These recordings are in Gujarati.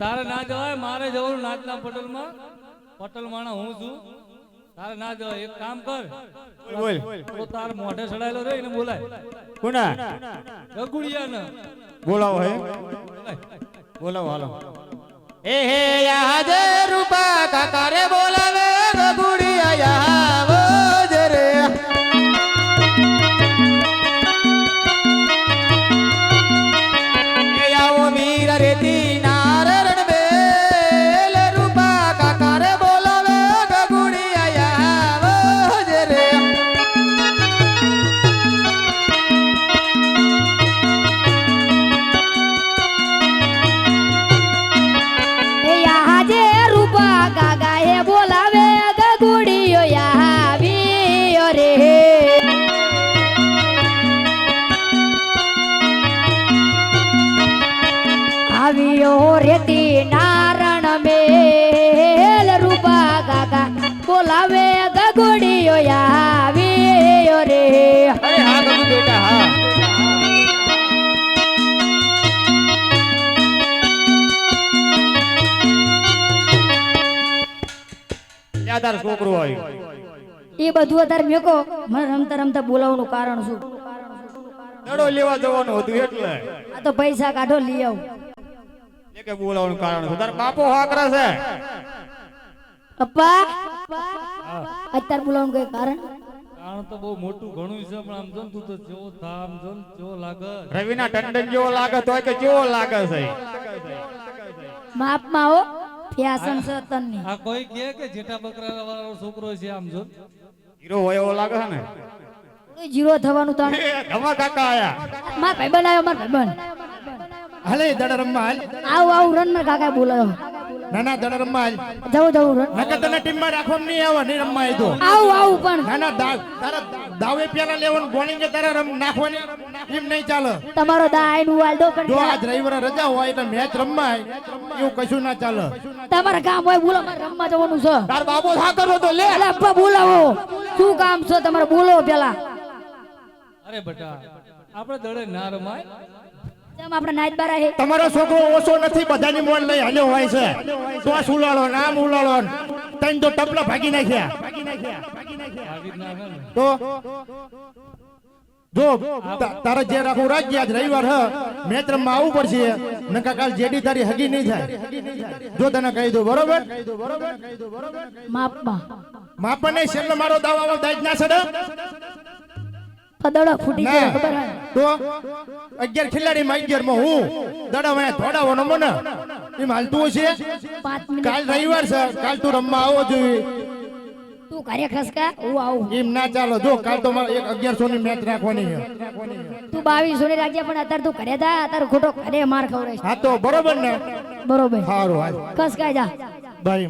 તારે ના જવાય મારે જવું નાચના પટેલમાં. પટેલ માણા હું છું. તારે ના જવાય. એક કામ કર. બોલ તો તાર મોઢે ચડાયેલો રે એને બોલાય. કોના? ગગુડિયા ને બોલાવો હે. બોલાવો હાલો. એ હે યાદ રૂપા કાકા રે આવ્યો રેતી નારણ મેલ રૂપા ગાગા. બોલાવે ગગુડીયો આવ્યો રે. છોકરો આવ્યો. એ બધું અત્યારે મેકો મને રમતા રમતા બોલાવવાનું કારણ શું? દડો લેવા જવાનું હતું એટલે. આ તો પૈસા કાઢો લઈ આવું. કે બોલાવવાનું કારણ છે? તારા બાપો હાકરા છે. અપ્પા? અત્યારે બોલાવવાનું કઈ કારણ? કારણ તો બહુ મોટું ઘણું છે પણ આમ જો તું તો જેવો થામ જો જેવો લાગે. રવિના ટંડન જેવો લાગે તોય કે કેવો લાગે છે. માપમાં હો ફેશન છે તનની. આ કોઈ કહે કે જેટા બકરા વાળો છોકરો છે આમ જો હીરો હોય એવો લાગે છે ને? જીરો થવાનું તાણ? એ, ધમા કાકા આયા માર ભાઈબંધ આવ્યો માર ભાઈબંધ. હાલે દડા રમવા હાલ. આવું આવું રનમાં કાકા બોલાયો ના ના દડા રમવા હાલ. જવું જવું રન નકર તને ટીમમાં રાખો નહીં આવે નહીં રમવા એ તો આવ આવું પણ. ના ના દાવ તારા દાવે પેલા લેવાનું બોલિંગ તારા રમ નાખવાની એમ નહીં ચાલે. તમારો દા આઈન વાલ દો પણ જો આજ રવિવારે રજા હોય એટલે મેચ રમવાય એવું કશું ના ચાલે. તમારા કામ હોય બોલો મારે રમવા જવાનું છે. તાર બાપો હાકરો તો લે. અલે અપ્પા બોલાવો. શું કામ છે? તમારે બોલો પેલા. અરે બટા આપણે દડે ના રમાય. તમારો છોકરો ઓછો નથી બધાની મોડ લઈ હાલ્યો હોય છે. તો ઉલાળો નામ ઉલાળો. તને તો ટપલા ભાગી નાખ્યા. તો જો તારે જે રાખવું રાખજે આજ રવિવાર હ. મેચ રમવા આવવું પડશે. નકા કાલ જેડી તારી હગી નહીં થાય. જો તને કહી દઉં બરોબર? માપમાં. માપન નહીં છેલ્લો મારો દાવા દાજ ના સડે પદડો ફૂટી ગયો ખબર તો અગિયાર ખેલાડી માં અગિયારમાં હું. દાડા માં થોડાવાનો મને એમ હાલતું હશે. કાલ રવિવાર છે. કાલ તું રમવા આવો જોઈએ. તું કાર્ય ખસકા હું આવું. એમ ના ચાલો. જો કાલ તો મારે એક અગિયારસો ની મેચ રાખવાની છે. તું બાવીસો ની રાખજે પણ અત્યારે તું ઘરે જા. અત્યારે ખોટો ઘરે માર ખવડાવીશ. હા તો બરોબર ને? બરોબર. સારું હાલ. ખસકાઈ જા. ભાઈ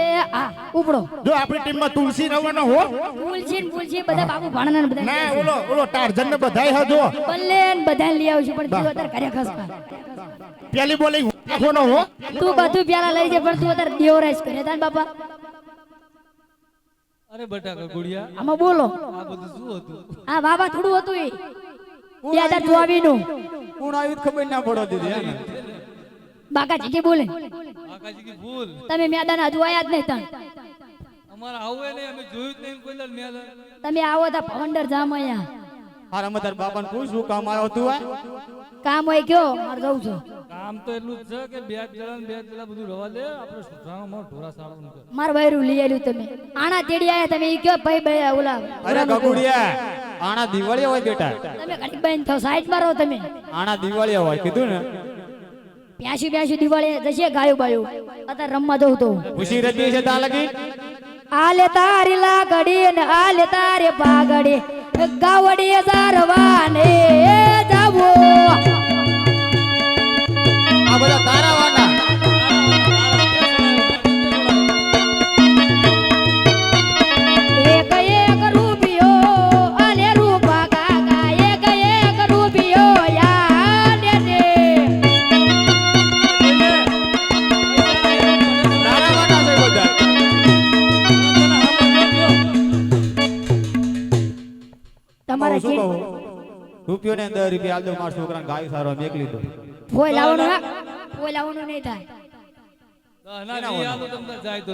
એ આ ઉપડો. જો આપણી ટીમમાં તુલસી રવાનો હો. તુલસી ને ફૂલછી બધા બાબુ ભાણના બધા ના ઓલો ઓલો ટાર્જન ને બધાય હા જો બલ્લે ને બધા લઈ આવશું પણ તું અત્યારે કરે ખસકા પેલી બોલિંગ કોનો હો. તું બધું પેલા લઈ જે પણ તું અત્યારે દેવરાજ કરે તાન બાપા. અરે બટાકા ગુડિયા. આમાં બોલો. આ બધું શું હતું? આ બાબા થોડું હતું એ. બે હજાર ચોવીસનું કોણ આવ્યું ખબર ના પડો દીધી બાકા જીકે બોલે. કાકાજી કી ભૂલ. તમે મેદાન હજુ આયા જ નહીં તણ. અમાર આવું નહીં અમે જોયું જ નહીં કોઈ મેદાન તમે આવો તો ભવંડર જામ અહીંયા. હારા અમે તાર બાપાને પૂછ કામ આવ્યો તું આ કામ હોય કયો મારે જવું છે. કામ તો એટલું જ છે કે બે જણા બે જણા બધું રવા દે આપણે સુધારો મારો ઢોરા સાળવાનું કર. માર વૈરું લઈ આવ્યું તમે. આણા તેડી આયા તમે ઈ કયો ભાઈ ભાઈ ઓલા અરે ગગુડિયા આણા દિવાળી હોય બેટા. તમે ઘડી બેન થો સાઈડમાં રહો તમે. આણા દિવાળી હોય કીધું ને? પ્યાસી પ્યાસી દિવાળી જશે ગાયું બાયું. અત્યારે રમવા જવું તો. ખુશી રતી છે તા લગી? આલે તારી લાગડી ને આલે તારે પાગડી. ગાવડી સારવાને. તમારે શું કહું? રૂપિયો ને દસ રૂપિયા આલ દો મારા છોકરાને ગાય સારો મેકલી દો ફોય લાવવાનું ના ફોય લાવવાનું નહીં થાય. ના જી આલું તમને જાય તો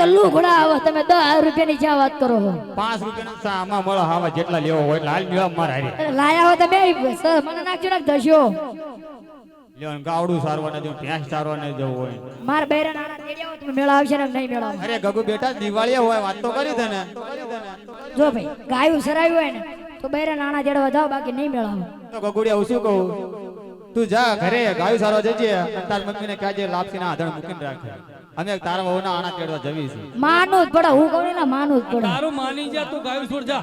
તો આવો તમે વાત કરો છો. પાંચ રૂપિયા આમાં મળો હાવા જેટલા લેવો હોય હાલ મારા લાયા હોય તો બે સર મને નાખજો નાખ દશો લેવાનું ગાવડું સારવા ને જવું ભેંસ સારવા ને જવું હોય. મારા બેરા નાના હોય તમે મેળા આવશે ને નહીં મેળા અરે ગગુ બેટા દિવાળી હોય વાત તો કરી તને જો ભાઈ ગાયું સરાયું હોય ને તો બેરા નાના જેડવા જાવ બાકી નહીં મેળાવો તો ગગુડિયા હું શું કહું? તું જા ઘરે ગાયું સારવા જજે. તાર મમ્મીને કાજે લાપસી ના આધણ મૂકીને રાખે. અમે તારા વહુના આણા તેડવા જવી છે માનું જ પડે હું કહું ને માનું જ પડે. તારું માની જા તું ગાયું છોડ જા.